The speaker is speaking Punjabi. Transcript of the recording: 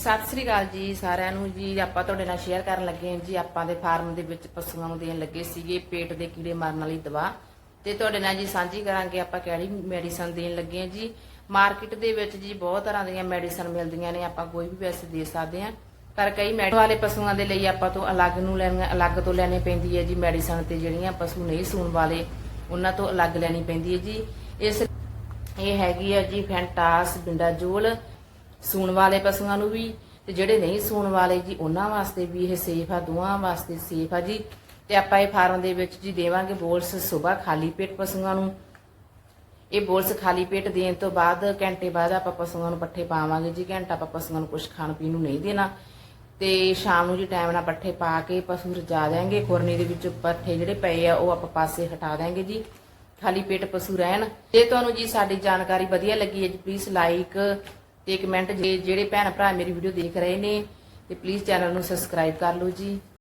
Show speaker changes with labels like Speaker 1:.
Speaker 1: ਸਤਿ ਸ੍ਰੀ ਅਕਾਲ ਜੀ ਸਾਰਿਆਂ ਨੂੰ ਜੀ, ਆਪਾਂ ਤੁਹਾਡੇ ਨਾਲ ਸ਼ੇਅਰ ਕਰਨ ਲੱਗੇ ਹਾਂ ਜੀ। ਆਪਾਂ ਦੇ ਫਾਰਮ ਦੇ ਵਿੱਚ ਪਸ਼ੂਆਂ ਨੂੰ ਦੇਣ ਲੱਗੇ ਸੀਗੇ ਪੇਟ ਦੇ ਕੀੜੇ ਮਾਰਨ ਵਾਲੀ ਦਵਾ। ਤੇ ਤੁਹਾਡੇ ਨਾਲ ਜੀ ਸਾਂਝੀ ਕਰਾਂਗੇ ਆਪਾਂ ਕਿਹੜੀ ਮੈਡੀਸਨ ਦੇਣ ਲੱਗੇ ਹਾਂ ਜੀ। ਮਾਰਕੀਟ ਦੇ ਵਿੱਚ ਜੀ ਬਹੁਤ ਤਰ੍ਹਾਂ ਦੀਆਂ ਮੈਡੀਸਨ ਮਿਲਦੀਆਂ ਨੇ, ਆਪਾਂ ਕੋਈ ਵੀ ਵੈਸੇ ਦੇ ਸਕਦੇ ਹਾਂ। ਪਰ ਕਈ ਮੈਡੀਸਨ ਵਾਲੇ ਪਸ਼ੂਆਂ ਦੇ ਲਈ ਆਪਾਂ ਤੋਂ ਅਲੱਗ ਨੂੰ ਲੈਣੀਆਂ, ਅਲੱਗ ਤੋਂ ਲੈਣੀ ਪੈਂਦੀ ਹੈ ਜੀ ਮੈਡੀਸਨ ਤੇ ਜਿਹੜੀਆਂ ਪਸ਼ੂ ਨਹੀਂ ਸੂਣ ਵਾਲੇ, ਉਹਨਾਂ ਤੋਂ ਅਲੱਗ ਲੈਣੀ ਪੈਂਦੀ ਹੈ ਜੀ। ਇਸ ਇਹ ਹੈਗੀ ਆ ਜੀ ਫੈਂਟਾਸ ਬਿੰਡਾਜੋਲ ਸੂਣ ਵਾਲੇ ਪਸ਼ੂਆਂ ਨੂੰ ਵੀ, ਤੇ ਜਿਹੜੇ ਨਹੀਂ ਸੂਣ ਵਾਲੇ ਜੀ, ਉਹਨਾਂ ਵਾਸਤੇ ਵੀ ਇਹ ਸੇਫ ਆ, ਦੋਵਾਂ ਵਾਸਤੇ ਸੇਫ ਆ ਜੀ। ਤੇ ਆਪਾਂ ਇਹ ਫਾਰਮ ਦੇ ਵਿੱਚ ਜੀ ਦੇਵਾਂਗੇ ਬੋਲਸ ਸਵੇਰ ਖਾਲੀ ਪੇਟ ਪਸ਼ੂਆਂ ਨੂੰ। ਇਹ ਬੋਲਸ ਖਾਲੀ ਪੇਟ ਦੇਣ ਤੋਂ ਬਾਅਦ ਘੰਟੇ ਬਾਅਦ ਆਪਾਂ ਪਸ਼ੂਆਂ ਨੂੰ ਪੱਠੇ ਪਾਵਾਂਗੇ ਜੀ, ਘੰਟਾ ਆਪਾਂ ਪਸ਼ੂਆਂ ਨੂੰ ਕੁਝ ਖਾਣ ਪੀਣ ਨੂੰ ਨਹੀਂ ਦੇਣਾ। ਤੇ ਸ਼ਾਮ ਨੂੰ ਜੀ ਟਾਈਮ ਨਾਲ ਪੱਠੇ ਪਾ ਕੇ ਪਸ਼ੂ ਰਜਾ ਦੇਾਂਗੇ ਖੁਰਨੀ ਦੇ ਵਿੱਚ ਪੱਠੇ ਜਿਹੜੇ ਪਏ ਆ, ਉਹ ਆਪਾਂ ਪਾਸੇ ਹਟਾ ਦੇਾਂਗੇ ਜੀ। ਖਾਲੀ ਪੇਟ ਪਸ਼ੂ ਰਹਿਣ। ਜੇ ਤੁਹਾਨੂੰ ਜੀ ਸਾਡੀ ਜਾਣਕਾਰੀ ਵਧੀਆ ਲੱਗੀ ਹੈ ਜੀ ਪਲੀਜ਼ ਲਾਈਕ ਤੇ ਕਮੈਂਟ ਜਿਹੜੇ ਭੈਣ ਭਰਾ ਮੇਰੀ ਵੀਡੀਓ ਦੇਖ ਰਹੇ ਨੇ, ਤੇ ਪਲੀਜ਼ ਚੈਨਲ ਨੂੰ ਸਬਸਕ੍ਰਾਈਬ ਕਰ ਲਓ ਜੀ।